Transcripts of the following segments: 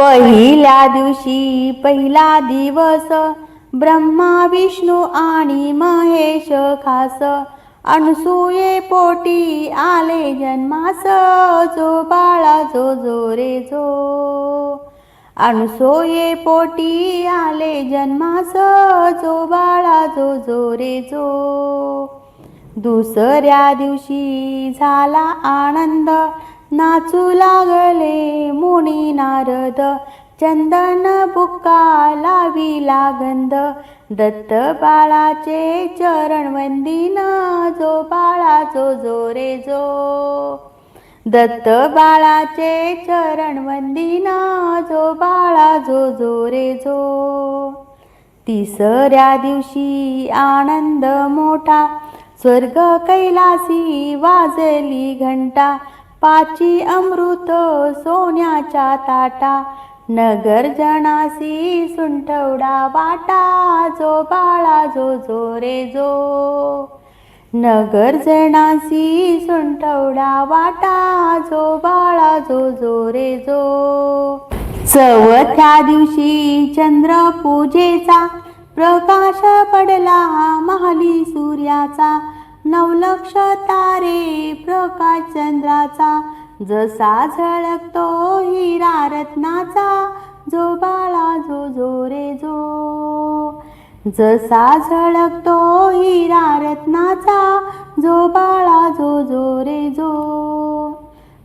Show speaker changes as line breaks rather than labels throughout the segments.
पहिल्या दिवशी पहिला दिवस. ब्रह्मा विष्णू आणि महेश खास. अनसूये पोटी आले जन्मास. जो बाळा जो जो रे जो. अनसोये पोटी आले जन्मास. जो बाळा जो जो रे जो. दुसऱ्या दिवशी झाला आनंद. नाचू लागले मुनी नारद. चंदन बुक्का लाविला गंध. दत्त बाळाचे चरण वंदिन. जो बाळा जो जो रे जो. दत्त बाळाचे चरण वंदिन. जो बाळा जो जो रे जो. तिसऱ्या दिवशी आनंद मोठा. स्वर्ग कैलासी वाजली घंटा. पाची अमृत सोन्याच्या ताटा नगर जनासी सुंठवडा वाटा जो बाळा जो जो रे जो. नगर जनासी सुंठवडा वाटा जो बाळा जो जो रे जो. चवथ्या दिवशी चंद्र पूजेचा प्रकाश पडला महाली सूर्याचा नवलक्ष तारे प्रकाश चंद्राचा जसा झळकतो हिरा रत्नाचा जो बाळा जो जो रे जो. जसा झळकतो हिरा रत्नाचा जो बाळा जो जो रे जो.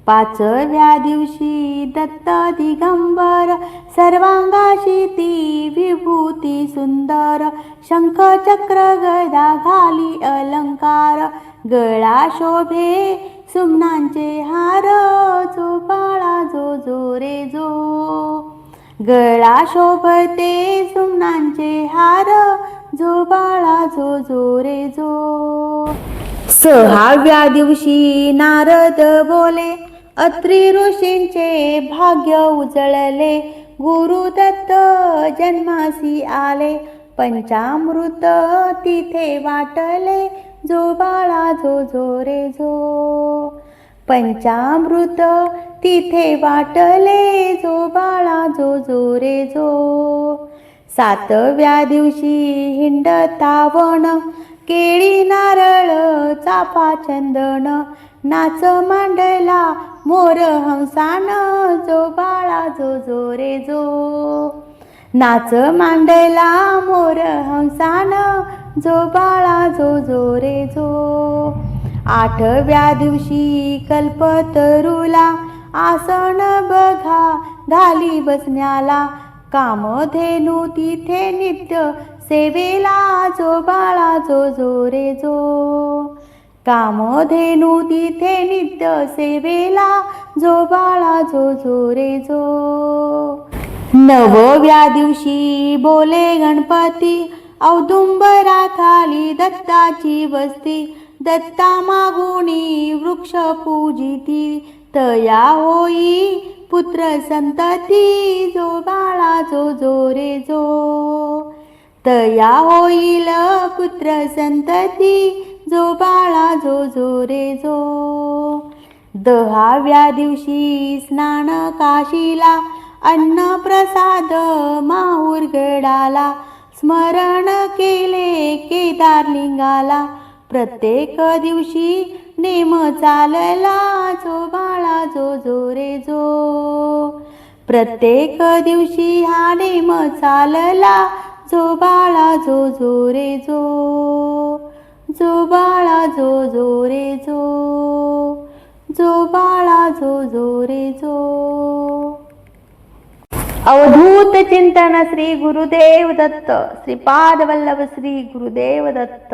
पाचव्या दिवशी दत्त दिगंबर सर्वांगाशी ती विभूती सुंदर. शंख चक्र गदा घाली अलंकार गळा शोभे सुमनांचे हार जो बाळा जो जो रे जो. गळा शोभते सुमनांचे हार जो बाळा जो जो रे जो. सहाव्या दिवशी नारद बोले अत्री ऋषींचे भाग्य उजळले. गुरुदत्त जन्मासी आले. पंचामृत तिथे वाटले. जो बाळा जो जो रे जो. पंचामृत तिथे वाटले. जो बाळा जो जो रे जो. सातव्या दिवशी हिंड तावण केळी नारळ चाफा चंदन. नाच मांडला मोर हंसान जो बाळा जो जो रे जो. नाच मांडला मोर हंसान जो बाळा जो जो रे जो. आठव्या दिवशी कल्पतरुला आसन बघा घाली बसण्याला. कामधेनू तिथे नित्य सेवेला जो बाळा जो जो रे जो. कामधेनू तिथे नित्य सेवेला जो बाळा जो जो रे जो. नवव्या दिवशी बोले गणपती औदुंबरा खाली दत्ताची वस्ती. दत्ता मागुणी वृक्ष पूजिती तया होई पुत्र संतती जो बाळा जो जो रे जो. तया होईल पुत्र संतती जो बाळा जो जो रे जो. दहाव्या दिवशी स्नान काशीला अन्न प्रसाद माहूर गडाला. स्मरण केले केदारलिंगाला प्रत्येक दिवशी नेम चालला जो बाळा जो जो रे जो. प्रत्येक दिवशी हा नेम चालला जो बाळा जो जो रे जो. जो बाळा जो जो रे जो जो बाळा जो जो रे जो. अवधूत चिंतन श्री गुरुदेव दत्त श्रीपाद वल्लभ श्री गुरुदेव दत्त.